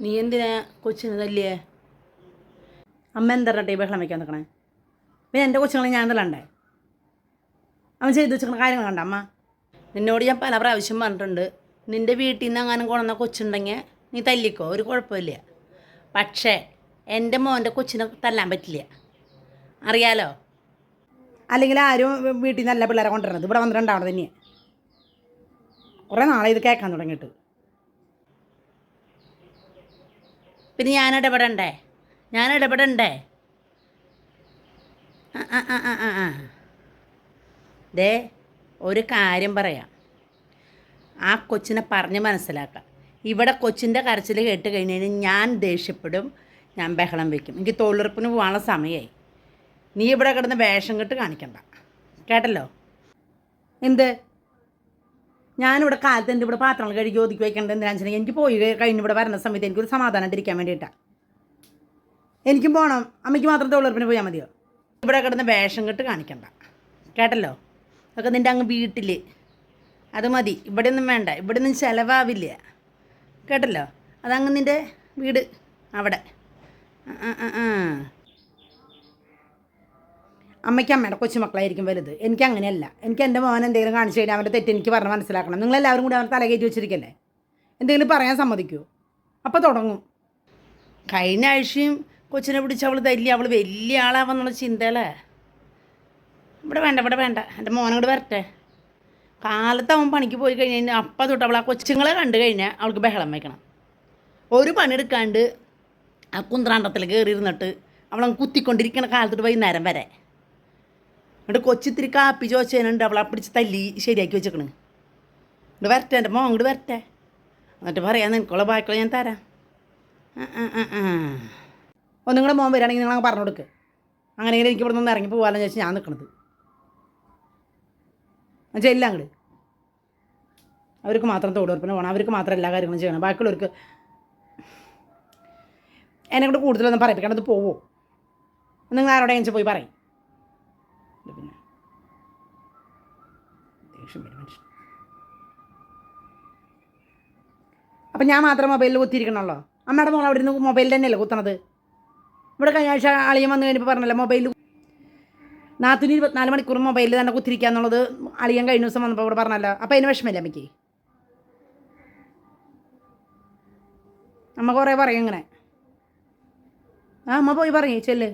നീ എന്തിനാ കൊച്ചിന് തല്ലിയേ? അമ്മ എന്താ ഈ ബഹളം വയ്ക്കാൻ നിൽക്കണേ പിന്നെ എന്റെ കൊച്ചുങ്ങളെ ഞാൻ തല്ലണ്ടേ അവൻ ചെയ്ത് വെച്ചിരിക്കുന്ന കാര്യങ്ങൾ കണ്ട അമ്മ? നിന്നോട് ഞാൻ പല പ്രാവശ്യം പറഞ്ഞിട്ടുണ്ട്. നിന്റെ വീട്ടിൽ നിന്ന് അങ്ങനെ കൊണ്ടുവന്ന കൊച്ചുണ്ടെങ്കിൽ നീ തല്ലിക്കോ ഒരു കുഴപ്പമില്ല. പക്ഷേ എന്റെ മോന്റെ കൊച്ചിനെ തല്ലാൻ പറ്റില്ല. അറിയാലോ? അല്ലെങ്കിൽ ആരും വീട്ടിൽ നിന്ന് നല്ല പിള്ളേരെ കൊണ്ടുവരുന്നത്. ഇവിടെ വന്നിട്ടുണ്ടാവണം തന്നെയാണ് കുറേ നാളെ ഇത് കേൾക്കാൻ തുടങ്ങിയിട്ട്. പിന്നെ ഞാൻ ഇടപെടണ്ടേ ഞാൻ ഇടപെടണ്ടേ ആ ആ ആ ആ. ദേ ഒരു കാര്യം പറയാം. ആ കൊച്ചിനെ പറഞ്ഞ് മനസ്സിലാക്കാം. ഇവിടെ കൊച്ചിന്റെ കരച്ചിൽ കേട്ട് കഴിഞ്ഞ് കഴിഞ്ഞാൽ ഞാൻ ദേഷ്യപ്പെടും ഞാൻ ബഹളം വയ്ക്കും എനിക്ക് തൊഴിലുറപ്പിന് പോകാനുള്ള സമയമായി നീ ഇവിടെ കിടന്ന് വേഷം കെട്ട് കാണിക്കണ്ട. കേട്ടല്ലോ? എന്ത്? ഞാനിവിടെ കാലത്ത് എന്റെ ഇവിടെ പാത്രങ്ങൾ കഴുകി ഒതുക്കി വയ്ക്കേണ്ടത് എന്തിനാണെന്ന് വെച്ചിട്ടുണ്ടെങ്കിൽ എനിക്ക് പോയി കഴിഞ്ഞ് ഇവിടെ വരുന്ന സമയത്ത് എനിക്കൊരു സമാധാനമായിട്ടിരിക്കാൻ വേണ്ടിയിട്ടാണ് എനിക്കും പോകണം അമ്മയ്ക്ക് മാത്രം തൊഴിലുറപ്പിന് പോയാൽ മതിയോ? ഇവിടെ കിടന്ന് വേഷം കെട്ട് കാണിക്കണ്ട. കേട്ടല്ലോ? അതൊക്കെ നിന്റെ അങ്ങ് വീട്ടിൽ അത് മതി. ഇവിടെ ഒന്നും വേണ്ട. ഇവിടെ ഒന്നും ചിലവാവില്ല. കേട്ടല്ലോ? അതങ്ങ് നിന്റെ വീട് അവിടെ. ആ, ആ, ആ. അമ്മയ്ക്ക് അമ്മയുടെ കൊച്ചുമക്കളായിരിക്കും വലുത്. എനിക്ക് അങ്ങനെയല്ല. എനിക്ക് എന്റെ മോൻ എന്തെങ്കിലും കാണിച്ചു കഴിഞ്ഞാൽ അവന്റെ തെറ്റ് എനിക്ക് പറഞ്ഞ് മനസ്സിലാക്കണം. നിങ്ങളെല്ലാവരും കൂടി അവൻ തല കയറ്റി വെച്ചിരിക്കല്ലേ? എന്തെങ്കിലും പറയാൻ സമ്മതിക്കുമോ അപ്പോൾ തുടങ്ങും. കഴിഞ്ഞ ആഴ്ചയും കൊച്ചിനെ പിടിച്ച് അവൾ തല്ലി അവൾ വലിയ ആളാവെന്നുള്ള ചിന്തകളെ ഇവിടെ വേണ്ട ഇവിടെ വേണ്ട. എന്റെ മോനോട് വരട്ടെ. കാലത്ത് അവൻ പണിക്ക് പോയി കഴിഞ്ഞ് കഴിഞ്ഞാൽ അപ്പം തൊട്ട് അവൾ ആ കൊച്ചുങ്ങളെ കണ്ടു കഴിഞ്ഞാൽ അവൾക്ക് ബഹളം വയ്ക്കണം. ഒരു പണിയെടുക്കാണ്ട് ആ കുന്ത്രാണ്ടത്തിൽ കയറി ഇരുന്നിട്ട് അവളങ്ങ് കുത്തിക്കൊണ്ടിരിക്കണ കാലത്തോട്ട് വൈകുന്നേരം വരെ. എന്നിട്ട് കൊച്ചിത്തിരി കാപ്പി ചോദിച്ചതിനുണ്ട് അവളെ പിടിച്ച് തല്ലി ശരിയാക്കി വെച്ചേക്കണ്. ഇങ്ങോട്ട് വരട്ടെ എന്റെ മോൻ ഇങ്ങോട്ട് വരട്ടെ. എന്നിട്ട് പറയാം നിനക്കുള്ള ബാക്കിയുള്ള ഞാൻ തരാം. ഒന്ന് നിങ്ങളുടെ മോൻ വരികയാണെങ്കിൽ നിങ്ങൾ അങ്ങ് പറഞ്ഞു കൊടുക്ക്. അങ്ങനെയെങ്കിലും എനിക്ക് ഇവിടെ നിന്ന് ഇറങ്ങി പോകാമെന്ന് ചോദിച്ചാൽ ഞാൻ നിൽക്കണത് ചെല്ലാം അങ്ങോട്ട് അവർക്ക് മാത്രം തൊഴിലുറപ്പിന് പോകണം അവർക്ക് മാത്രം എല്ലാ കാര്യങ്ങളും ചെയ്യണം. ബാക്കിയുള്ളവർക്ക് എന്നെ കൂടെ കൂടുതലൊന്നും പറയിപ്പിക്കണം അത് പോവോ. നിങ്ങൾ ആരോടെ എങ്ങനെ പോയി പറയും. ഇത് പിന്നെ. ദേഷ്യം അപ്പം ഞാൻ മാത്രം മൊബൈലിൽ കുത്തിയിരിക്കണമല്ലോ അമ്മയുടെ മോൾ അവിടെ നിന്ന് മൊബൈൽ തന്നെയല്ലേ കുത്തണത്? ഇവിടെ കഴിഞ്ഞ ആഴ്ച അളിയൻ വന്നു കഴിഞ്ഞപ്പോൾ പറഞ്ഞല്ലോ മൊബൈലിൽ നാത്തിന് ഇരുപത്തിനാല് മണിക്കൂർ മൊബൈലിൽ തന്നെ കുത്തിരിക്കുക എന്നുള്ളത് അളിയൻ കഴിഞ്ഞ ദിവസം വന്നപ്പോൾ ഇവിടെ പറഞ്ഞല്ലോ. അപ്പോൾ അതിന് വിഷമമില്ല അമ്മയ്ക്ക്? അമ്മ കുറേ പറയും ഇങ്ങനെ. ആ അമ്മ പോയി പറയേ ചെല്ല്.